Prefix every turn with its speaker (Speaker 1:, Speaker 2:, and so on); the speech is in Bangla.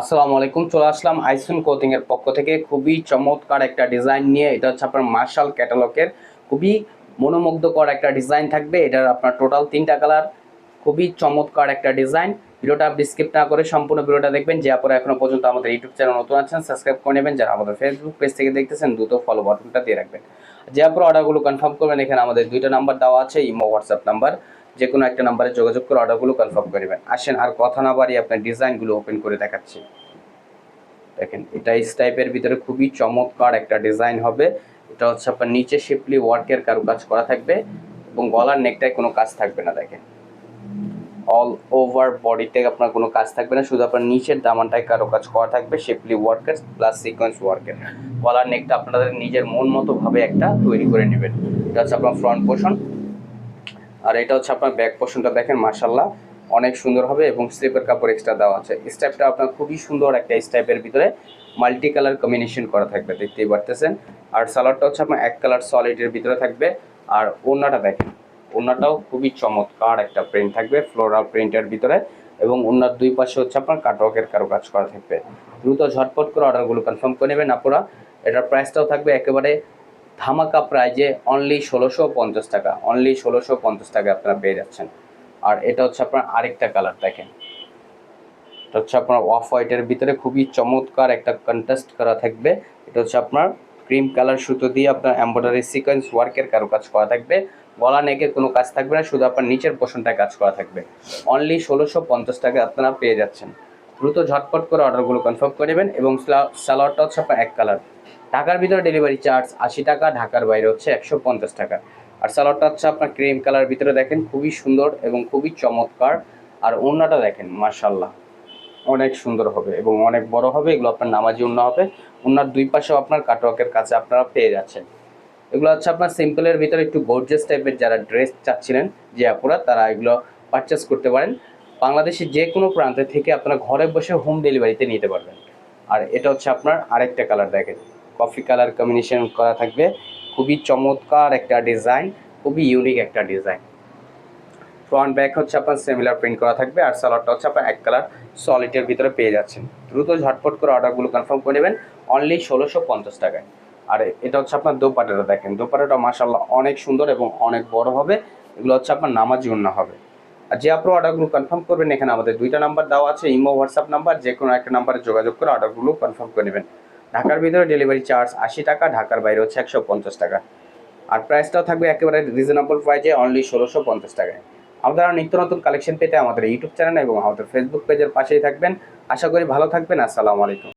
Speaker 1: আসসালামু আলাইকুম, চলে আসলাম আইসুন কোচিং এর পক্ষ থেকে। খুবই চমৎকার একটা ডিজাইন নিয়ে, এটা হচ্ছে আপনার মার্শাল ক্যাটালগের খুবই মনোমুগ্ধকর একটা ডিজাইন থাকবে, এটার আপনার টোটাল তিনটা কালার খুবই চমৎকার একটা ডিজাইন ভিডিওটা আপনি স্কিপ না করে সম্পূর্ণ ভিডিওটা দেখবেন। যে আপনারা এখনও পর্যন্ত আমাদের ইউটিউব চ্যানেল নতুন আছেন সাবস্ক্রাইব করে নেবেন। যারা আমাদের ফেসবুক পেজ থেকে দেখতেছেন, দ্রুত ফলো বাটনটা দিয়ে রাখবেন। যে আপনারা অর্ডারগুলো কনফার্ম করবেন, এখানে আমাদের দুইটা নাম্বার দেওয়া আছে, ইমো হোয়াটসঅ্যাপ নাম্বার যে কোনো একটা নাম্বারে যোগাযোগ করে অর্ডারগুলো কনফার্ম করবেন আসেন, আর কথা না বাড়িয়ে আপনার ডিজাইনগুলো ওপেন করে দেখাচ্ছি। দেখেন, এটা এই টাইপের ভিতরে খুবই চমৎকার একটা ডিজাইন হবে। এটা হচ্ছে আপনার নিচে শিপলি ওয়ার্কের কারুকাজ করা থাকবে এবং গলার নেকটায় কোনো কাজ থাকবে না, দেখেন। অল ওভার বডিতে আপনার কোনো কাজ থাকবে না, শুধু আপনার নিচের দামানটায় কারও কাজ করা থাকবে শেপলি ওয়ার্কের প্লাস সিকোয়েন্স ওয়ার্কের গলার নেকটা আপনাদের নিজের মন মতো ভাবে একটা তৈরি করে নেবেন। এটা হচ্ছে আপনার ফ্রন্ট পোর্শন আর এটা হচ্ছে আপনার ব্যাক পোর্শনটা দেখেন মার্শাল্লাহ অনেক সুন্দর হবে এবং স্লিপের কাপড় এক্সট্রা দেওয়া আছে। স্টাইপটা আপনার খুবই সুন্দর একটা স্টাইপের ভিতরে মাল্টি কালার কম্বিনেশন করা থাকবে, দেখতেই পারতেছেন। আর সালোয়ারটা হচ্ছে আপনার এক কালার সলিডের ভিতরে থাকবে। আর ওড়নাটা দেখেন, ওড়নাটাও খুবই চমৎকার একটা প্রিন্ট থাকবে ফ্লোরাল প্রিন্টের ভিতরে। এবং ওড়নার দুই পাশে হচ্ছে আপনার কাটওয়ার্কের কারও কাজ করা থাকবে। দ্রুত ঝটপট করে অর্ডারগুলো কনফার্ম করে নেবেন আপনারা এটার প্রাইসটাও থাকবে একেবারে ধামাকা প্রাইজে অনলি ষোলোশো পঞ্চাশ টাকা অনলি ষোলোশো পঞ্চাশ টাকা আপনারা পেয়ে যাচ্ছেন। আর এটা হচ্ছে আপনার আরেকটা কালার, দেখেন। এটা হচ্ছে আপনার অফ হোয়াইটের ভিতরে খুবই চমৎকার একটা কন্ট্রাস্ট করা থাকবে। এটা হচ্ছে আপনার ক্রিম কালার সুতো দিয়ে আপনার এম্ব্রয়ডারি সিকোয়েন্স ওয়ার্কের কারও কাজ করা থাকবে। গলা নেকের কোনো কাজ থাকবে না, শুধু আপনার নিচের পোষণটায় কাজ করা থাকবে। অনলি ষোলোশো পঞ্চাশ টাকা আপনারা পেয়ে যাচ্ছেন। দ্রুত ঝটপট করে অর্ডারগুলো কনফার্ম করে নেবেন এবং সালোয়ারটা হচ্ছে আপনার এক কালার ঢাকার ভিতরে ডেলিভারি চার্জ আশি টাকা, ঢাকার বাইরে হচ্ছে একশো পঞ্চাশ টাকা। আর সালোয়ারটা হচ্ছে আপনার ক্রিম কালার ভিতরে দেখেন, খুবই সুন্দর এবং খুবই চমৎকার। আর ওড়নাটা দেখেন মার্শাল্লাহ অনেক সুন্দর হবে এবং অনেক বড় হবে, এগুলো আপনার নামাজি উন্না হবে। উন্নার দুই পাশেও আপনার কাটওয়ার্কের কাছে আপনারা পেয়ে যাচ্ছেন। এগুলো হচ্ছে আপনার সিম্পলের ভিতরে একটু গর্জিয়াস টাইপের যারা ড্রেস চাচ্ছিলেন, যে আপুরা, তারা এগুলো পারচেস করতে পারেন। বাংলাদেশের যে কোনো প্রান্ত থেকে আপনারা ঘরে বসে হোম ডেলিভারিতে নিতে পারবেন। আর এটা হচ্ছে আপনার আরেকটা কালার দেখেন। কফি কালার কম্বিনেশন করা থাকবে। খুবই চমৎকার একটা ডিজাইন খুবই ইউনিক একটা ডিজাইন ফ্রন্ট ব্যাক হচ্ছে আপনার সিমিলার প্রিন্ট করা থাকবে আর সালোয়ারটা হচ্ছে আপনার এক কালার সলিডের ভিতরে পেয়ে যাচ্ছেন। দ্রুত ঝটপট করে অর্ডারগুলো কনফার্ম করে নেবেন অনলি ষোলোশো পঞ্চাশ টাকায়। আর এটা হচ্ছে আপনার দোপাটাটা দেখেন। দোপাটাটা মাসাল্লাহ অনেক সুন্দর এবং অনেক বড় হবে। এগুলো হচ্ছে আপনার নামাজ উন্না হবে। আর যে আপনার অর্ডারগুলো কনফার্ম করবেন, এখানে আমাদের দুইটা নাম্বার দেওয়া আছে, ইমো হোয়াটসঅ্যাপ নাম্বার যে কোনো একটা নাম্বারে যোগাযোগ করে অর্ডারগুলো কনফার্ম করে নেবেন। ঢাকার ভিতরে ডেলিভারি চার্জ আশি টাকা, ঢাকার বাইরে হচ্ছে একশো পঞ্চাশ টাকা। আর প্রাইসটাও থাকবে একেবারে রিজনেবল প্রাইজে অনলি ষোলোশো পঞ্চাশ টাকায়। আপনারা নিত্য নতুন কালেকশন পেতে আমাদের ইউটিউব চ্যানেল এবং আমাদের ফেসবুক পেজের পাশেই থাকবেন। আশা করি ভালো থাকবেন। আসসালামু আলাইকুম।